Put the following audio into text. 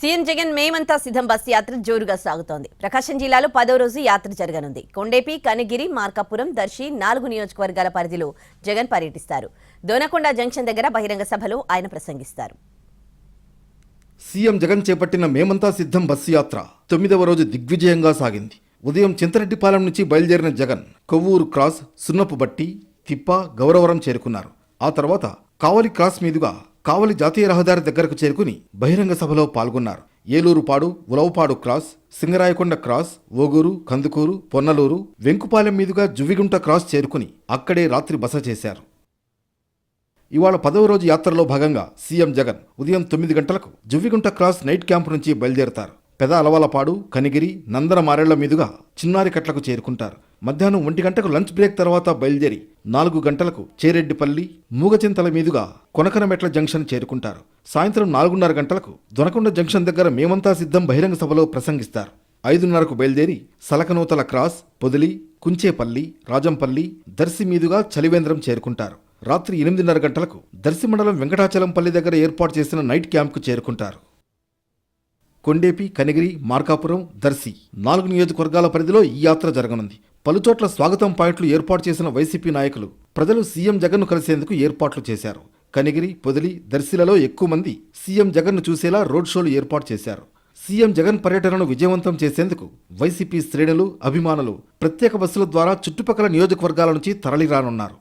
CM Jagan మేమంతా సిద్ధం bus యాత్ర జోరుగా సాగుతోంది. ప్రకాశం జిల్లాలో పదో రోజు యాత్ర జరగనుంది. కొండేపి కనిగిరి మార్కాపురం దర్శి నాలుగు నియోజకవర్గాల పరిధిలో జగన్ పర్యటిస్తారు. దోనకొండ జంక్షన్ దగ్గర బహిరంగ సభలో ఆయన ప్రసంగిస్తారు. సీఎం జగన్ చేపట్టిన మేమంతా సిద్ధం బస్సు యాత్ర తొమ్మిదవ రోజు దిగ్విజయంగా సాగింది. ఉదయం చింతరెడ్డిపాలెం నుంచి బయలుదేరిన జగన్ కొవ్వూరు క్రాస్ సున్నపు బట్టి తిప్ప గౌరవరం చేరుకున్నారు. ఆ తర్వాత కావలి క్రాస్ మీదుగా కావలి జాతీయ రహదారి దగ్గరకు చేరుకుని బహిరంగ సభలో పాల్గొన్నారు. ఏలూరుపాడు ఉలవపాడు క్రాస్ సింగరాయకొండ క్రాస్ ఓగూరు కందుకూరు పొన్నలూరు వెంకుపాలెం మీదుగా జువ్విగుంట క్రాస్ చేరుకుని అక్కడే రాత్రి బస చేశారు. ఇవాళ పదవ రోజు యాత్రలో భాగంగా సీఎం జగన్ ఉదయం తొమ్మిది గంటలకు జువ్విగుంట క్రాస్ నైట్ క్యాంపు నుంచి బయలుదేరతారు. పెద అలవాలపాడు కనిగిరి నందన మారేళ్ళ మీదుగా చిన్నారికట్లకు చేరుకుంటారు. మధ్యాహ్నం ఒంటి గంటకు లంచ్ బ్రేక్ తర్వాత బయలుదేరి నాలుగు గంటలకు చేరెడ్డిపల్లి మూగచింతల మీదుగా కొనకనమెట్ల జంక్షన్ చేరుకుంటారు. సాయంత్రం నాలుగున్నర గంటలకు దొనకొండ జంక్షన్ దగ్గర మేమంతా సిద్ధం బహిరంగ సభలో ప్రసంగిస్తారు. ఐదున్నరకు బయలుదేరి సలకనూతల క్రాస్ పొదిలి కుంచేపల్లి రాజంపల్లి దర్శి మీదుగా చలివేంద్రం చేరుకుంటారు. రాత్రి ఎనిమిదిన్నర గంటలకు దర్శి మండలం వెంకటాచలంపల్లి దగ్గర ఏర్పాటు చేసిన నైట్ క్యాంప్కు చేరుకుంటారు. కొండేపి కనిగిరి మార్కాపురం దర్శి నాలుగు నియోజకవర్గాల పరిధిలో ఈ యాత్ర జరగనుంది. పలుచోట్ల స్వాగతం పాయింట్లు ఏర్పాటు చేసిన వైసీపీ నాయకులు ప్రజలు సీఎం జగన్ను కలిసేందుకు ఏర్పాట్లు చేశారు. కనిగిరి పొదిలి దర్శిలలో ఎక్కువ మంది సీఎం జగన్ను చూసేలా రోడ్ షోలు ఏర్పాటు చేశారు. సీఎం జగన్ పర్యటనను విజయవంతం చేసేందుకు వైసీపీ శ్రేణులు అభిమానులు ప్రత్యేక బస్సుల ద్వారా చుట్టుపక్కల నియోజకవర్గాల నుంచి తరలిరానున్నారు.